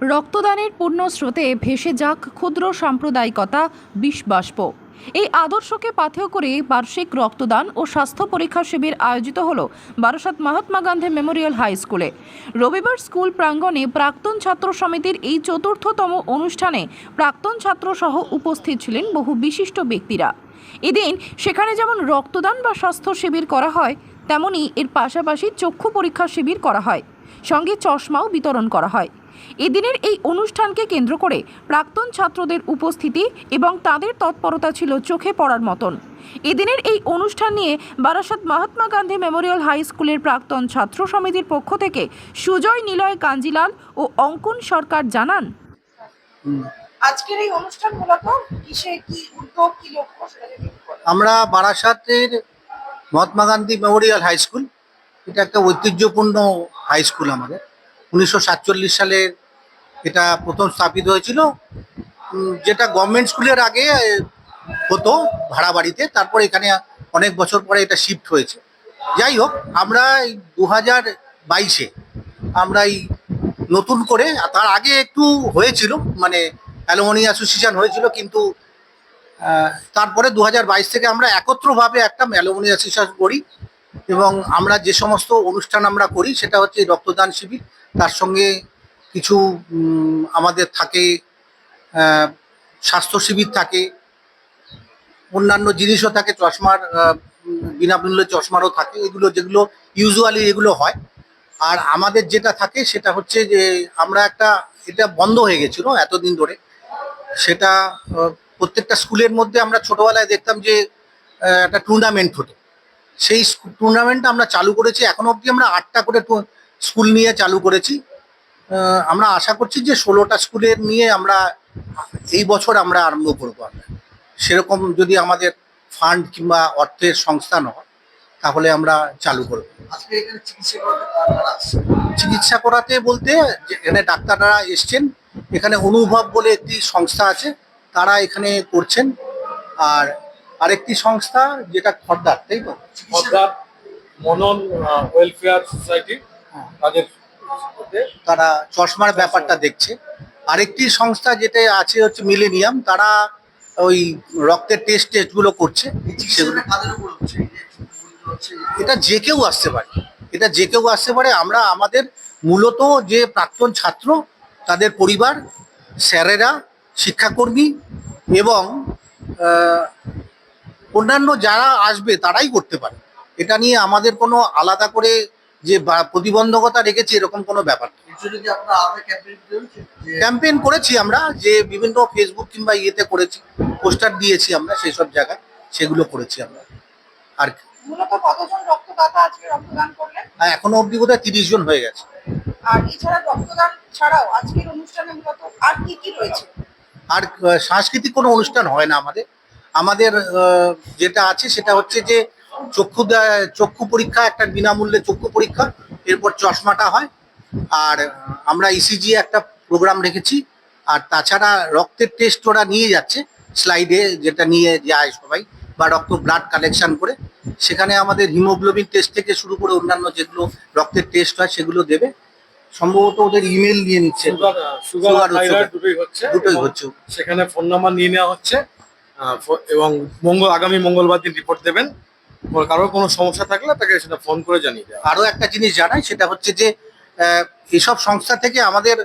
রক্তদানের পূর্ণ স্রোতে ভেসে যাক ক্ষুদ্র সাম্প্রদায়িকতা বিষবাষ্প এই আদর্শকে পাথেয় করে বার্ষিক রক্তদান ও স্বাস্থ্য পরীক্ষা শিবির আয়োজিত হল বারাসাত মহাত্মা গান্ধী মেমোরিয়াল হাই স্কুলে। রবিবার স্কুল প্রাঙ্গণে প্রাক্তন ছাত্র সমিতির এই চতুর্থতম অনুষ্ঠানে প্রাক্তন ছাত্রসহ উপস্থিত ছিলেন বহু বিশিষ্ট ব্যক্তিরা। এদিন সেখানে যেমন রক্তদান বা স্বাস্থ্য শিবির করা হয়, তেমনি এর পাশাপাশি চক্ষু পরীক্ষা শিবির করা হয়। সঙ্গে চশমাও বিতরণ করা হয়। এদিনের এই অনুষ্ঠানকে কেন্দ্র করে প্রাক্তন ছাত্রদের উপস্থিতি এবং তাদের তৎপরতা ছিল চোখে পড়ার মতন। এদিনের এই অনুষ্ঠান নিয়ে বারাসাত মহাত্মা গান্ধী মেমোরিয়াল হাই স্কুলের প্রাক্তন ছাত্র সমিতির পক্ষ থেকে সুজয় নিলয় কাঞ্জিলাল ও অঙ্কন সরকার জানান। আজকের এই অনুষ্ঠান মূলত কিসে কি উদ্যোগ কি লক্ষ্য সেটা যদি একটু বলেন। আমরা বারাসাতের Mahatma Gandhi memorial high school এটা একটা ঐতিহ্যপূর্ণ হাই স্কুল আমাদের। উনিশশো সাতচল্লিশ সালে এটা প্রথম স্থাপিত হয়েছিল। যেটা গভর্নমেন্ট স্কুলের আগে হতো ভাড়া বাড়িতে। তারপর এখানে অনেক বছর পরে এটা শিফট হয়েছে। যাই হোক, আমরা এই দু হাজার বাইশে আমরা এই নতুন করে তার আগে একটু হয়েছিল মানে অ্যালুমিনি অ্যাসোসিয়েশন হয়েছিল, কিন্তু তারপরে দু হাজার বাইশ থেকে আমরা একত্রভাবে একটা অ্যালুমিনি অ্যাসোসিয়েশন করি এবং আমরা যে সমস্ত অনুষ্ঠান আমরা করি, সেটা হচ্ছে রক্তদান শিবির। তার সঙ্গে কিছু আমাদের থাকে স্বাস্থ্য শিবির থাকে, অন্যান্য জিনিসও থাকে, চশমার বিনামূল্যে চশমারও থাকে, এগুলো যেগুলো ইউজুয়ালি এগুলো হয়। আর আমাদের যেটা থাকে, সেটা হচ্ছে যে আমরা একটা, এটা বন্ধ হয়ে গেছিল এতদিন ধরে। সেটা প্রত্যেকটা স্কুলের মধ্যে আমরা ছোটবেলায় দেখতাম যে একটা টুর্নামেন্ট হতো। সেই টুর্নামেন্ট আমরা চালু করেছি। এখনও অবধি আমরা আটটা করে স্কুল নিয়ে চালু করেছি। আমরা আশা করছি যে ষোলোটা স্কুলের নিয়ে আমরা এই বছর আমরা আরম্ভ করব আমরা। সেরকম যদি আমাদের ফান্ড কিংবা অর্থের সংস্থান হয় তাহলে আমরা চালু করব। চিকিৎসা করাতে বলতে এখানে ডাক্তাররা এসছেন। এখানে অনুভব বলে একটি সংস্থা আছে তারা এখানে করছেন। আর আরেকটি সংস্থা যেটা খর্দার তাই তো? অর্থাৎ মনন ওয়েলফেয়ার সোসাইটি হ্যাঁ। তাদের তারা চশমার ব্যাপারটা দেখছে। আরেকটি সংস্থা যেটা আছে হচ্ছে মিলেনিয়াম তারা ওই রক্তের টেস্ট টেস্টগুলো করছে। হচ্ছে এটা যে কেউ আসতে পারে। এটা যে কেউ আসতে পারে। আমরা আমাদের মূলত যে প্রাক্তন ছাত্র তাদের পরিবার স্যারেরা শিক্ষাকর্মী এবং অন্যান্য যারা আসবে তারাই করতে পারে। এটা নিয়ে আমাদের কোনো আলাদা করে যে বা- প্রতিবন্ধকতা রেখেছে এরকম কোনো ব্যাপার ক্যাম্পেইন করেছি আমরা যে বিভিন্ন ফেসবুক কিংবা ইয়েতে করেছি পোস্টার দিয়েছি আমরা সেই সব জায়গায় সেগুলো করেছি আমরা। আর আর এখনও অবধি বোধহয় তিরিশ জন হয়ে গেছে। আর এছাড়া রক্তদান ছাড়াও আজকের অনুষ্ঠানে মূলত আর কি কি রয়েছে? আর সাংস্কৃতিক কোনো অনুষ্ঠান হয় না আমাদের। আমাদের যেটা আছে সেটা হচ্ছে যে চক্ষু চক্ষু পরীক্ষা একটা বিনামূল্যে চক্ষু পরীক্ষা এরপর চশমাটা হয়। আর আমরা ইসিজি একটা প্রোগ্রাম রেখেছি। আর তাছাড়া রক্তের টেস্ট ওরা নিয়ে যাচ্ছে স্লাইডে যেটা নিয়ে যায় সবাই বা রক্ত ব্লাড কালেকশন করে। সেখানে আমাদের হিমোগ্লোবিন টেস্ট থেকে শুরু করে অন্যান্য যেগুলো রক্তের টেস্ট হয় সেগুলো দেবে। সম্ভবত ওদের ইমেল নিয়ে নিচ্ছে। দুটোই হচ্ছে সেখানে ফোন নাম্বার নিয়ে নেওয়া হচ্ছে। এবং মঙ্গল আগামী মঙ্গলবার দিন রিপোর্ট দেবেন। কারোর কোনো সমস্যা থাকলে তাকে সেটা ফোন করে জানিয়ে দেওয়া। আরও একটা জিনিস জানাই সেটা হচ্ছে যে আহ, এইসব সংস্থা থেকে আমাদের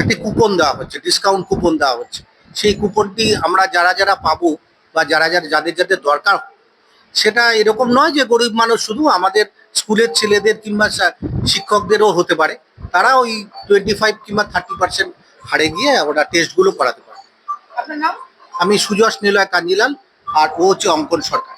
একটি কুপন দেওয়া হচ্ছে ডিসকাউন্ট কুপন দেওয়া হচ্ছে। সেই কুপনটি আমরা যারা যারা পাবো বা যারা যারা যাদের যাদের দরকার সেটা এরকম নয় যে গরিব মানুষ শুধু আমাদের স্কুলের ছেলেদের কিংবা শিক্ষকদেরও হতে পারে। তারা ওই টোয়েন্টি ফাইভ কিংবা থার্টি পার্সেন্ট হারে গিয়ে ওরা টেস্টগুলো করাতে আপনার নাম? আমি সুজস নিলয় কাঞ্জিলাল আর ও হচ্ছে অঙ্কন সরকার।